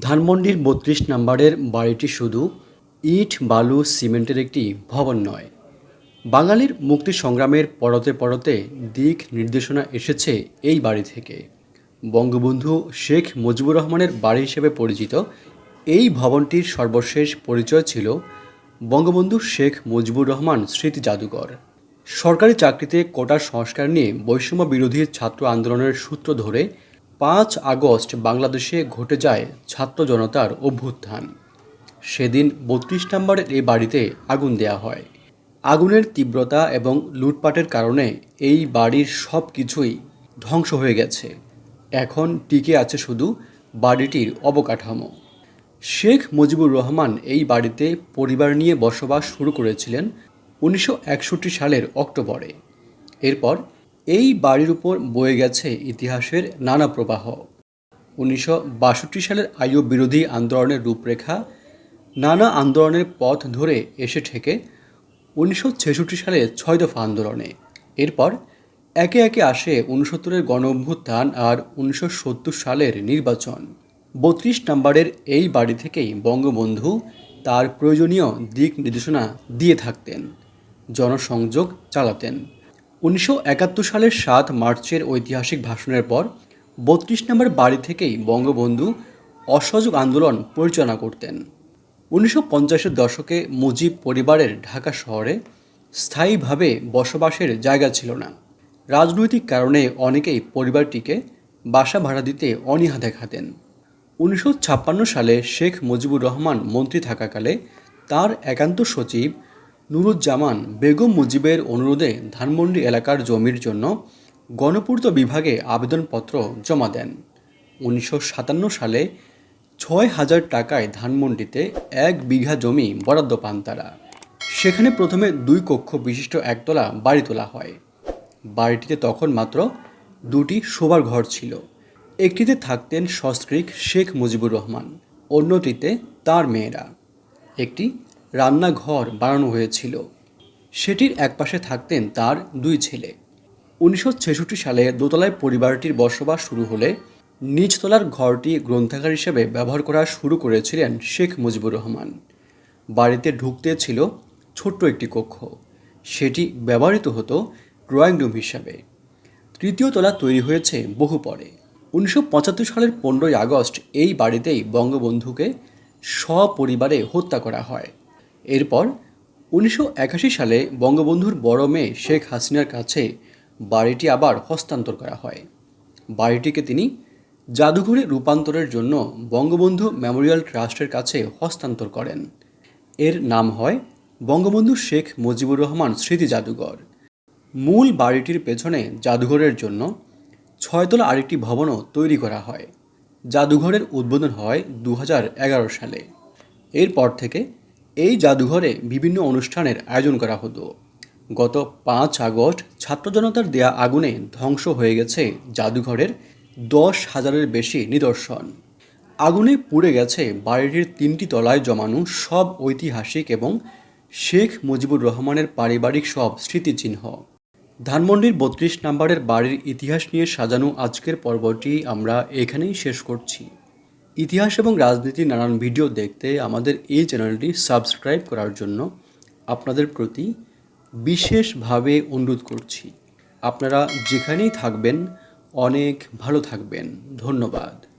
ধানমন্ডির বত্রিশ নম্বরের বাড়িটি শুধু ইট, বালু, সিমেন্টের একটি ভবন নয়। বাঙালির মুক্তি সংগ্রামের পরতে পরতে দিক নির্দেশনা এসেছে এই বাড়ি থেকে। বঙ্গবন্ধু শেখ মুজিবুর রহমানের বাড়ি হিসেবে পরিচিত এই ভবনটির সর্বশেষ পরিচয় ছিল বঙ্গবন্ধু শেখ মুজিবুর রহমান স্মৃতি জাদুঘর। সরকারি চাকরিতে কোটা সংস্কার নিয়ে বৈষম্য বিরোধী ছাত্র আন্দোলনের সূত্র ধরে পাঁচ আগস্ট বাংলাদেশে ঘটে যায় ছাত্র জনতার অভ্যুত্থান। সেদিন বত্রিশ নম্বরের এই বাড়িতে আগুন দেয়া হয়। আগুনের তীব্রতা এবং লুটপাটের কারণে এই বাড়ির সব কিছুই ধ্বংস হয়ে গেছে। এখন টিকে আছে শুধু বাড়িটির অবকাঠামো। শেখ মুজিবুর রহমান এই বাড়িতে পরিবার নিয়ে বসবাস শুরু করেছিলেন উনিশশো একষট্টি সালের অক্টোবরে। এরপর এই বাড়ির উপর বয়ে গেছে ইতিহাসের নানা প্রবাহ। উনিশশো বাষট্টি সালের আয়ু বিরোধী আন্দোলনের রূপরেখা, নানা আন্দোলনের পথ ধরে এসে ঠেকে উনিশশো ছেষট্টি সালে ছয় দফা আন্দোলনে। এরপর একে একে আসে উনসত্তরের গণ অভ্যুত্থান আর উনিশশো সত্তর সালের নির্বাচন। বত্রিশ নম্বরের এই বাড়ি থেকেই বঙ্গবন্ধু তার প্রয়োজনীয় দিক নির্দেশনা দিয়ে থাকতেন, জনসংযোগ চালাতেন। উনিশশো একাত্তর সালের সাত মার্চের ঐতিহাসিক ভাষণের পর বত্রিশ নম্বর বাড়ি থেকেই বঙ্গবন্ধু অসহযোগ আন্দোলন পরিচালনা করতেন। উনিশশো পঞ্চাশের দশকে মুজিব পরিবারের ঢাকা শহরে স্থায়ীভাবে বসবাসের জায়গা ছিল না। রাজনৈতিক কারণে অনেকেই পরিবারটিকে বাসা ভাড়া দিতে অনীহা দেখাতেন। উনিশশো ছাপ্পান্ন সালে শেখ মুজিবুর রহমান মন্ত্রী থাকাকালে তার একান্ত সচিব নুরুজ্জামান বেগম মুজিবের অনুরোধে ধানমন্ডি এলাকার জমির জন্য গণপূর্ত বিভাগে আবেদনপত্র জমা দেন। উনিশশো সাতান্ন সালে ছয় হাজার টাকায় ধানমন্ডিতে এক বিঘা জমি বরাদ্দ পান তারা। সেখানে প্রথমে দুই কক্ষ বিশিষ্ট একতলা বাড়ি তোলা হয়। বাড়িটিতে তখন মাত্র দুটি শোবার ঘর ছিল। একটিতে থাকতেন সস্ত্রীক শেখ মুজিবুর রহমান, অন্যটিতে তার মেয়েরা। একটি রান্নাঘর বানানো হয়েছিল। সেটির একপাশে থাকতেন তার দুই ছেলে। উনিশশো ছেষট্টি সালে দোতলায় পরিবারটির বসবাস শুরু হলে নিচতলার ঘরটি গ্রন্থাগার হিসেবে ব্যবহার করা শুরু করেছিলেন শেখ মুজিবুর রহমান। বাড়িতে ঢুকতে ছিল ছোট্ট একটি কক্ষ। সেটি ব্যবহৃত হতো ড্রয়িং রুম হিসাবে। তৃতীয় তলা তৈরি হয়েছে বহু পরে। উনিশশো পঁচাত্তর সালের পনেরোই আগস্ট এই বাড়িতেই বঙ্গবন্ধুকে সপরিবারে হত্যা করা হয়। এরপর উনিশশো একাশি সালে বঙ্গবন্ধুর বড় মেয়ে শেখ হাসিনার কাছে বাড়িটি আবার হস্তান্তর করা হয়। বাড়িটিকে তিনি জাদুঘরে রূপান্তরের জন্য বঙ্গবন্ধু মেমোরিয়াল ট্রাস্টের কাছে হস্তান্তর করেন। এর নাম হয় বঙ্গবন্ধু শেখ মুজিবুর রহমান স্মৃতি জাদুঘর। মূল বাড়িটির পেছনে জাদুঘরের জন্য ছয়তলা আরেকটি ভবনও তৈরি করা হয়। জাদুঘরের উদ্বোধন হয় দু হাজার এগারো সালে। এরপর থেকে এই জাদুঘরে বিভিন্ন অনুষ্ঠানের আয়োজন করা হতো। গত পাঁচ আগস্ট ছাত্র জনতার দেয়া আগুনে ধ্বংস হয়ে গেছে জাদুঘরের দশ হাজারের বেশি নিদর্শন। আগুনে পুড়ে গেছে বাড়িটির তিনটি তলায় জমানো সব ঐতিহাসিক এবং শেখ মুজিবুর রহমানের পারিবারিক সব স্মৃতিচিহ্ন। ধানমন্ডির বত্রিশ নম্বরের বাড়ির ইতিহাস নিয়ে সাজানো আজকের পর্বটি আমরা এখানেই শেষ করছি। ইতিহাস এবং রাজনীতির নানান ভিডিও দেখতে আমাদের এই চ্যানেলটি সাবস্ক্রাইব করার জন্য আপনাদের প্রতি বিশেষভাবে অনুরোধ করছি। আপনারা যেখানেই থাকবেন, অনেক ভালো থাকবেন। ধন্যবাদ।